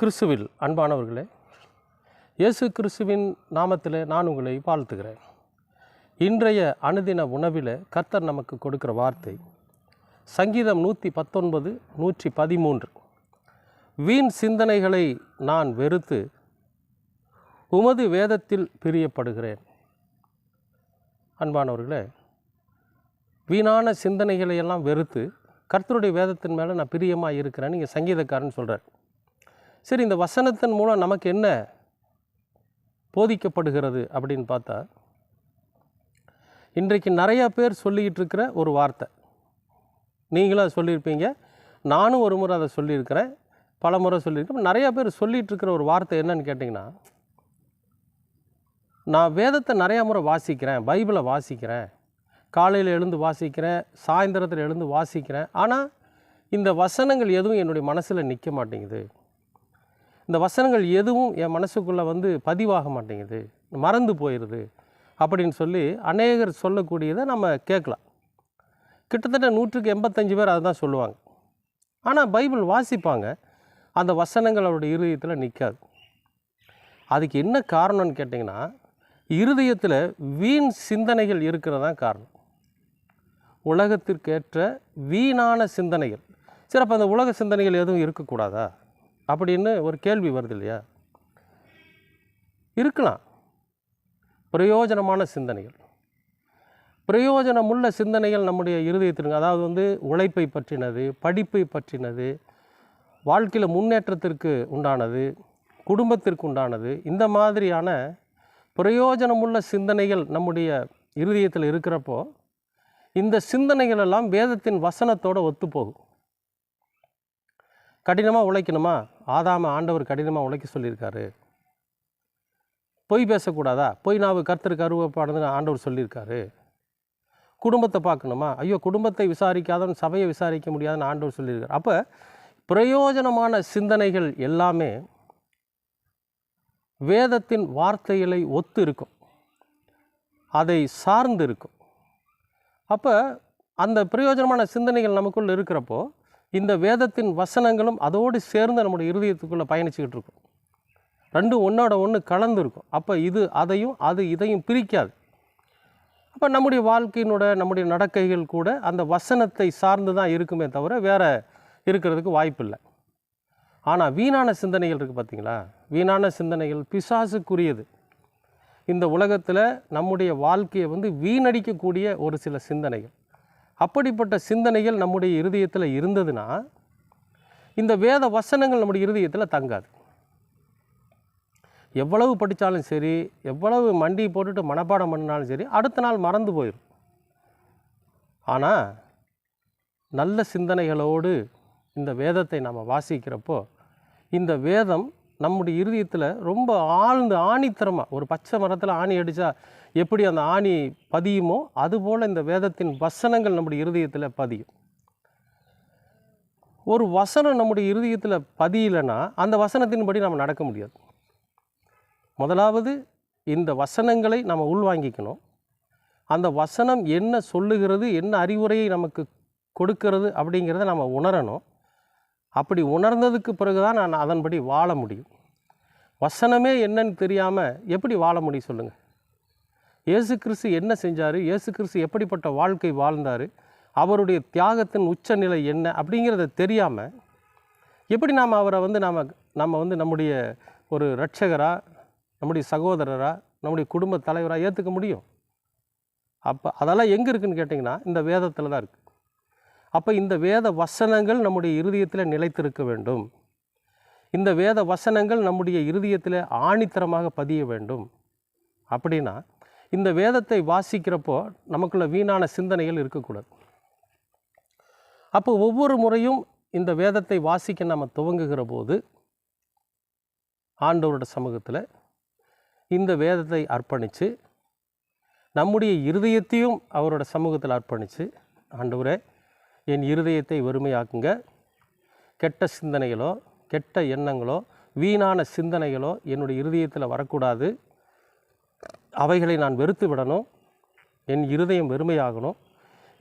கிறிஸ்துவில் அன்பானவர்களே இயேசு கிறிஸ்துவின் நாமத்தில் நான் உங்களை வாழ்த்துகிறேன். இன்றைய அனுதின உணவில் கர்த்தர் நமக்கு கொடுக்கிற வார்த்தை சங்கீதம் நூற்றி பத்தொன்பது நூற்றி பதிமூன்று வீண் சிந்தனைகளை நான் வெறுத்து உமது வேதத்தில் பிரியப்படுகிறேன். அன்பானவர்களே வீணான சிந்தனைகளை எல்லாம் வெறுத்து கர்த்தருடைய வேதத்தின் மேலே நான் பிரியமாக இருக்கிறேன்னு இங்கே சங்கீதக்காரன் சொல்கிறார் சரி இந்த வசனத்தின் மூலம் நமக்கு என்ன போதிக்கப்படுகிறது அப்படின்னு பார்த்தா இன்றைக்கு நிறையா பேர் சொல்லிக்கிட்டு இருக்கிற ஒரு வார்த்தை. நீங்களும் அதை சொல்லியிருப்பீங்க நானும் ஒரு முறை அதை சொல்லியிருக்கிறேன் பல முறை சொல்லியிருக்கேன் நிறையா பேர் சொல்லிகிட்டு இருக்கிற ஒரு வார்த்தை என்னன்னு கேட்டிங்கன்னா நான் வேதத்தை நிறையா முறை வாசிக்கிறேன் பைபிளை வாசிக்கிறேன் காலையில் எழுந்து வாசிக்கிறேன் சாயந்தரத்தில் எழுந்து வாசிக்கிறேன். ஆனால் இந்த வசனங்கள் எதுவும் என்னுடைய மனசில் நிற்க மாட்டேங்குது. இந்த வசனங்கள் எதுவும் என் மனசுக்குள்ளே வந்து பதிவாக மாட்டேங்குது மறந்து போயிடுது அப்படின்னு சொல்லி அநேகர் சொல்லக்கூடியதை நம்ம கேட்கலாம். கிட்டத்தட்ட நூற்றுக்கு எண்பத்தஞ்சு பேர் அதை தான் சொல்லுவாங்க. ஆனால் பைபிள் வாசிப்பாங்க அந்த வசனங்கள் அவருடைய இருதயத்தில் நிற்காது அதுக்கு என்ன காரணம்னு கேட்டிங்கன்னா இருதயத்தில் வீண் சிந்தனைகள் இருக்கிறதான் காரணம். உலகத்திற்கேற்ற வீணான சிந்தனைகள். சரி அப்போ அந்த உலக சிந்தனைகள் எதுவும் இருக்கக்கூடாதா? அப்படின்னு ஒரு கேள்வி வருது இல்லையா? இருக்கலாம். பிரயோஜனமான சிந்தனைகள். பிரயோஜனமுள்ள சிந்தனைகள் நம்முடைய இருதயத்திற்கு அதாவது வந்து உழைப்பை பற்றினது படிப்பை பற்றினது வாழ்க்கையில் முன்னேற்றத்திற்கு உண்டானது குடும்பத்திற்கு உண்டானது இந்த மாதிரியான பிரயோஜனமுள்ள சிந்தனைகள் நம்முடைய இருதயத்தில் இருக்கிறப்போ இந்த சிந்தனைகள் எல்லாம் வேதத்தின் வசனத்தோடு ஒத்துப்போகும். கடினமாக உழைக்கணுமா? ஆதாம ஆண்டவர் கடினமாக உழைக்க சொல்லியிருக்காரு. பொய் பேசக்கூடாதா? பொய் நாவு கர்த்தருக்கு அருவப்பாடுன்னு ஆண்டவர் சொல்லியிருக்காரு. குடும்பத்தை பார்க்கணுமா? ஐயோ குடும்பத்தை விசாரிக்காதவன் சபையை விசாரிக்க முடியாதுன்னு ஆண்டவர் சொல்லியிருக்காரு. அப்போ பிரயோஜனமான சிந்தனைகள் எல்லாமே வேதத்தின் வார்த்தைகளை ஒத்து இருக்கும் அதை சார்ந்து இருக்கும் அப்போ அந்த பிரயோஜனமான சிந்தனைகள் நமக்குள்ளே இருக்கிறப்போ இந்த வேதத்தின் வசனங்களும் அதோடு சேர்ந்து நம்முடைய இருதயத்துக்குள்ளே பயணிச்சுக்கிட்டு இருக்கும். ரெண்டும் ஒன்றோட ஒன்று கலந்து இருக்கும் அப்போ இது அதையும் அது இதையும் பிரிக்காது. அப்போ நம்முடைய வாழ்க்கையினோட நம்முடைய நடக்கைகள் கூட அந்த வசனத்தை சார்ந்து தான் இருக்குமே தவிர வேற இருக்கிறதுக்கு வாய்ப்பில்லை. ஆனால் வீணான சிந்தனைகள் இருக்குது பார்த்தீங்களா வீணான சிந்தனைகள் பிசாசுக்குரியது. இந்த உலகத்தில் நம்முடைய வாழ்க்கையை வந்து வீணடிக்கக்கூடிய ஒரு சில சிந்தனைகள். அப்படிப்பட்ட சிந்தனைகள் நம்முடைய இருதயத்தில் இருந்ததுன்னா இந்த வேத வசனங்கள் நம்முடைய இருதயத்தில் தங்காது. எவ்வளவு படித்தாலும் சரி எவ்வளவு மண்டி போட்டுட்டு மனப்பாடம் பண்ணினாலும் சரி அடுத்த நாள் மறந்து போயிடும் ஆனால் நல்ல சிந்தனைகளோடு இந்த வேதத்தை நம்ம வாசிக்கிறப்போ இந்த வேதம் நம்முடைய இருதயத்தில் ரொம்ப ஆழ்ந்து ஆணித்தரமாக ஒரு பச்சை மரத்தில் ஆணி அடித்தா எப்படி அந்த ஆணி பதியுமோ அதுபோல் இந்த வேதத்தின் வசனங்கள் நம்முடைய இருதயத்தில் பதியும். ஒரு வசனம் நம்முடைய இருதயத்தில் பதியலைன்னா அந்த வசனத்தின்படி நம்ம நடக்க முடியாது. முதலாவது இந்த வசனங்களை நம்ம உள்வாங்கிக்கணும். அந்த வசனம் என்ன சொல்லுகிறது என்ன அறிவுரையை நமக்கு கொடுக்கிறது அப்படிங்கிறத நம்ம உணரணும். அப்படி உணர்ந்ததுக்கு பிறகு தான் நான் அதன்படி வாழ முடியும். வசனமே என்னன்னு தெரியாமல் எப்படி வாழ முடியும் சொல்லுங்கள் இயேசு கிறிஸ்து என்ன செஞ்சார்? இயேசு கிறிஸ்து எப்படிப்பட்ட வாழ்க்கை வாழ்ந்தார்? அவருடைய தியாகத்தின் உச்சநிலை என்ன அப்படிங்கிறத தெரியாமல் எப்படி நாம் அவரை வந்து நாம் நம்ம வந்து நம்முடைய ஒரு ரட்சகராக நம்முடைய சகோதரராக நம்முடைய குடும்ப தலைவராக ஏற்றுக்க முடியும்? அப்போ அதெல்லாம் எங்கே இருக்குதுன்னு கேட்டிங்கன்னா இந்த வேதத்தில் தான் இருக்குது அப்போ இந்த வேத வசனங்கள் நம்முடைய இருதயத்தில் நிலைத்திருக்க வேண்டும். இந்த வேத வசனங்கள் நம்முடைய இருதயத்தில் ஆணித்தரமாக பதிய வேண்டும். அப்படின்னா இந்த வேதத்தை வாசிக்கிறப்போ நமக்குள்ள வீணான சிந்தனைகள் இருக்கக்கூடாது. அப்போ ஒவ்வொரு முறையும் இந்த வேதத்தை வாசிக்க நம்ம துவங்குகிற போது ஆண்டவரோட சமூகத்தில் இந்த வேதத்தை அர்ப்பணித்து நம்முடைய இருதயத்தையும் அவரோட சமூகத்தில் அர்ப்பணித்து ஆண்டவரே என் இருதயத்தை வறுமையாக்குங்க. கெட்ட சிந்தனைகளோ கெட்ட எண்ணங்களோ வீணான சிந்தனைகளோ என்னுடைய இருதயத்தில் வரக்கூடாது. அவைகளை நான் வெறுத்து விடணும். என் இருதயம் வெறுமையாகணும்.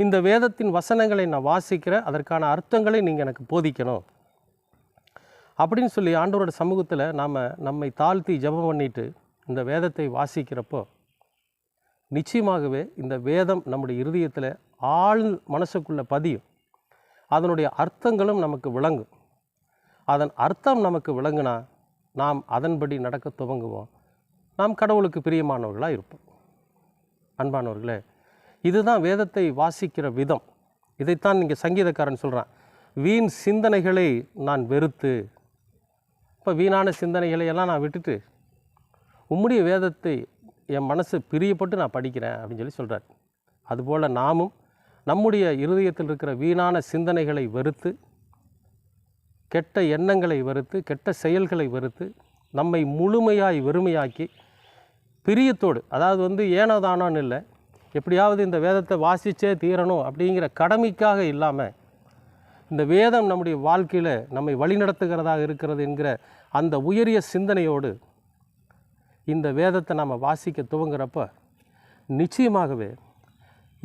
இந்த வேதத்தின் வசனங்களை நான் வாசிக்கிற அதற்கான அர்த்தங்களை நீங்கள் எனக்கு போதிக்கணும். அப்படின்னு சொல்லி ஆண்டவரோட சமூகத்தில் நாம் நம்மை தாழ்த்தி ஜெபம் பண்ணிட்டு இந்த வேதத்தை வாசிக்கிறப்போ நிச்சயமாகவே இந்த வேதம் நம்முடைய இருதயத்தில் ஆழ் மனசுக்குள்ளே பதியும். அதனுடைய அர்த்தங்களும் நமக்கு விளங்கும். அதன் அர்த்தம் நமக்கு விளங்குனா நாம் அதன்படி நடக்க துவங்குவோம். நாம் கடவுளுக்கு பிரியமானவர்களாக இருப்போம். அன்பானவர்களே இதுதான் வேதத்தை வாசிக்கிற விதம். இதைத்தான் இங்கே சங்கீதக்காரன் சொல்கிறான் வீண் சிந்தனைகளை நான் வெறுத்து இப்போ வீணான சிந்தனைகளை எல்லாம் நான் விட்டுட்டு உம்முடைய வேதத்தை என் மனசு பிரியப்பட்டு நான் படிக்கிறேன் அப்படின்னு சொல்லி சொல்கிறார் அதுபோல் நாமும் நம்முடைய இருதயத்தில் இருக்கிற வீணான சிந்தனைகளை வெறுத்து கெட்ட எண்ணங்களை வெறுத்து கெட்ட செயல்களை வெறுத்து நம்மை முழுமையாய் வெறுமையாக்கி பிரியத்தோடு அதாவது வந்து ஏனோ தானோன்னு இல்லை எப்படியாவது இந்த வேதத்தை வாசித்தே தீரணும் அப்படிங்கிற கடமைக்காக இல்லாமல் இந்த வேதம் நம்முடைய வாழ்க்கையில் நம்மை வழிநடத்துகிறதாக இருக்கிறது என்கிற அந்த உயரிய சிந்தனையோடு இந்த வேதத்தை நாம் வாசிக்க துவங்குறப்ப நிச்சயமாகவே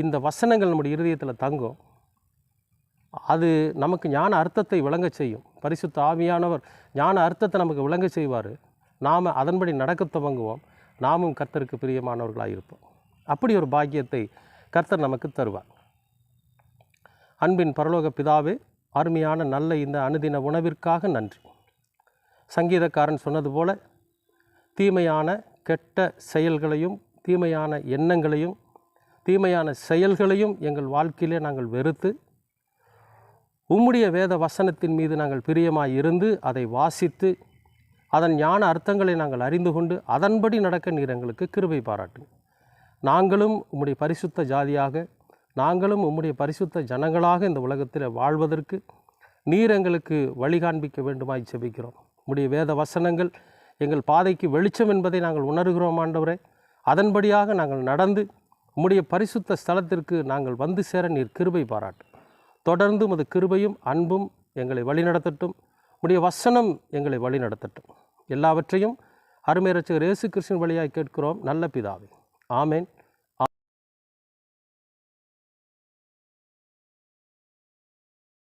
இந்த வசனங்கள் நம்முடைய இருதயத்தில் தங்கும். அது நமக்கு ஞான அர்த்தத்தை விளங்க செய்யும். பரிசுத்த ஆவியானவர் ஞான அர்த்தத்தை நமக்கு விளங்க செய்வார். நாம் அதன்படி நடக்க துவங்குவோம். நாமும் கர்த்தருக்கு பிரியமானவர்களாக இருப்போம். அப்படி ஒரு பாக்கியத்தை கர்த்தர் நமக்கு தருவார். அன்பின் பரலோக பிதாவே அருமையான நல்ல இந்த அனுதின உணவிற்காக நன்றி. சங்கீதக்காரன் சொன்னது போல தீமையான கெட்ட செயல்களையும் தீமையான எண்ணங்களையும் தீமையான செயல்களையும் எங்கள் வாழ்க்கையிலே நாங்கள் வெறுத்து உம்முடைய வேத வசனத்தின் மீது நாங்கள் பிரியமாய் இருந்து அதை வாசித்து அதன் ஞான அர்த்தங்களை நாங்கள் அறிந்து கொண்டு அதன்படி நடக்க நீர் எங்களுக்கு கிருபை பாராட்டு நாங்களும் உம்முடைய பரிசுத்த ஜாதியாக நாங்களும் உம்முடைய பரிசுத்த ஜனங்களாக இந்த உலகத்தில் வாழ்வதற்கு நீர் எங்களுக்கு வழிகாண்பிக்க வேண்டுமாய் செபிக்கிறோம் உம்முடைய வேத வசனங்கள் எங்கள் பாதைக்கு வெளிச்சம் என்பதை நாங்கள் உணர்கிறோம் ஆண்டவரே. அதன்படியாக நாங்கள் நடந்து உம்முடைய பரிசுத்த ஸ்தலத்திற்கு நாங்கள் வந்து சேர நீர் கிருபை பாராட்டு. தொடர்ந்து உமது கிருபையும் அன்பும் எங்களை வழிநடத்தட்டும். உம்முடைய வசனம் எங்களை வழிநடத்தட்டும். எல்லாவற்றையும் அருமை இயேசு கிருஷ்ணன் வழியாக கேட்கிறோம். நல்ல பிதாவே. ஆமேன்.